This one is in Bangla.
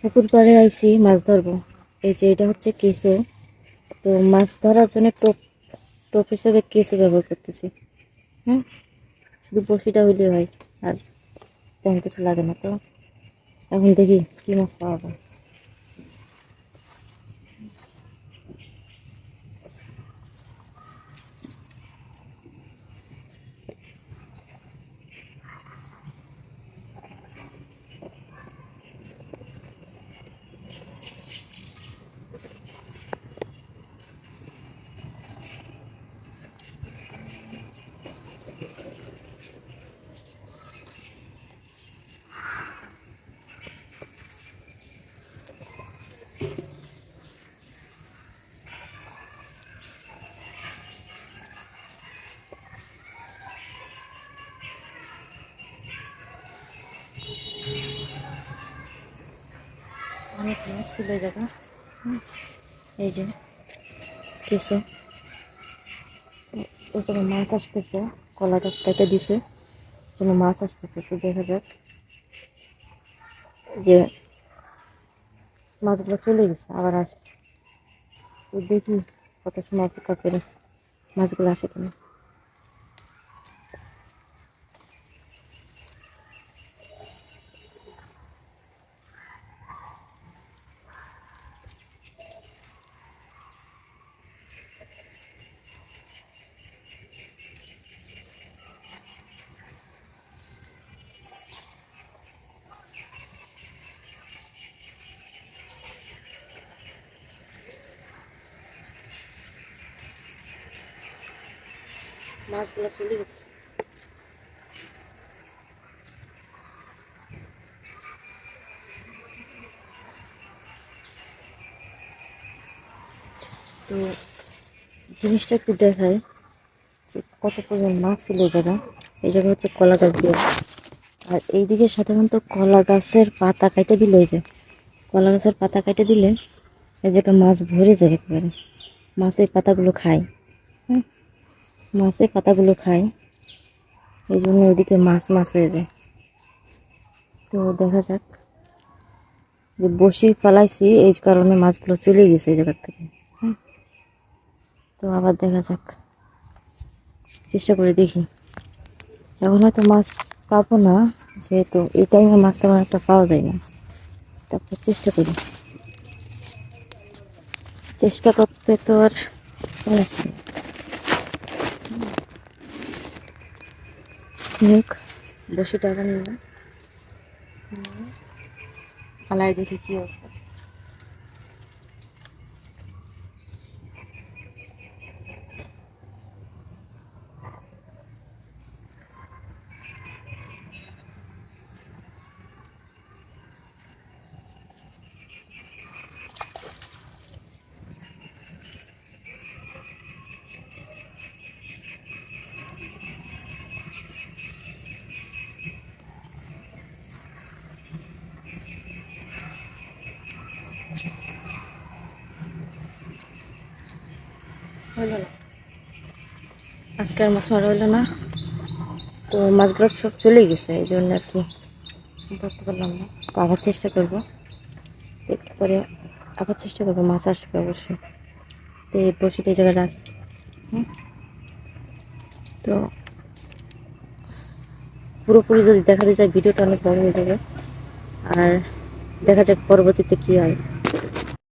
পুকুর পাড়ে আইছি, মাছ ধরবো। এই যে এটা হচ্ছে কেঁচো। তো মাছ ধরার জন্য টোপ টোপ হিসেবে কেঁচো ব্যবহার করতেছি। হ্যাঁ শুধু বসিটা হইলে হয়, আর তেমন কিছু লাগে না তো। এখন দেখি কি মাছ পাওয়া যায়। অনেক মাছ ছিল হুম, এই যে কিছু। জায়গায় মাছ আসতেছে কলা গাছ কেটে দিছে জন্য মাছ আসতেছে একটু দেখা যাক। যে মাছগুলো চলে গেছে আবার আসবে তো দেখি কত সময় অপেক্ষা করে মাছগুলো আসে কিনা। মাছগুলো চলে গেছে। তো জিনিসটা একটু দেখায় যে কত পরিমাণ মাছ ছিল এই জায়গা এই জায়গা হচ্ছে কলা গাছ দিয়ে। আর এইদিকে সাধারণত কলা গাছের পাতা কেটে দিলে এই যে। কলা গাছের পাতা কেটে দিলে এই জায়গায় মাছ ভরে যায় একেবারে। মাছ এই পাতাগুলো খায়। মাছ এই পাতাগুলো খায়। এই জন্য ওইদিকে মাছ মাছ হয়ে যায়। তো দেখা যাক। যে বসি ফেলাইছি, এই কারণে মাছগুলো চলে গেছে এই জায়গার থেকে। হ্যাঁ। তো আবার দেখা যাক। চেষ্টা করে দেখি। এখন হয়তো মাছ পাবো না, যেহেতু এই টাইমে মাছ তেমন একটা পাওয়া যায় না। তারপর চেষ্টা করি। চেষ্টা করতে তো আর হোক বসে টাকা নিলাম আলাই দেখি কি অবস্থা? হইল না। আজকে আর মাছ মারা হইল না। তো মাছগুলো সব চলে গেছে, এই জন্য আর কি ধরতে পারলাম না। তো আবার চেষ্টা করব। একটু পরে আবার চেষ্টা করব মাছ আসবে অবশ্যই। তো এই বসিটা এই জায়গায় রাখি। হুম? তো পুরোপুরি যদি দেখাতে যায় ভিডিওটা অনেক বড় হয়ে যাবে। আর দেখা যাক পরবর্তীতে কী হয়।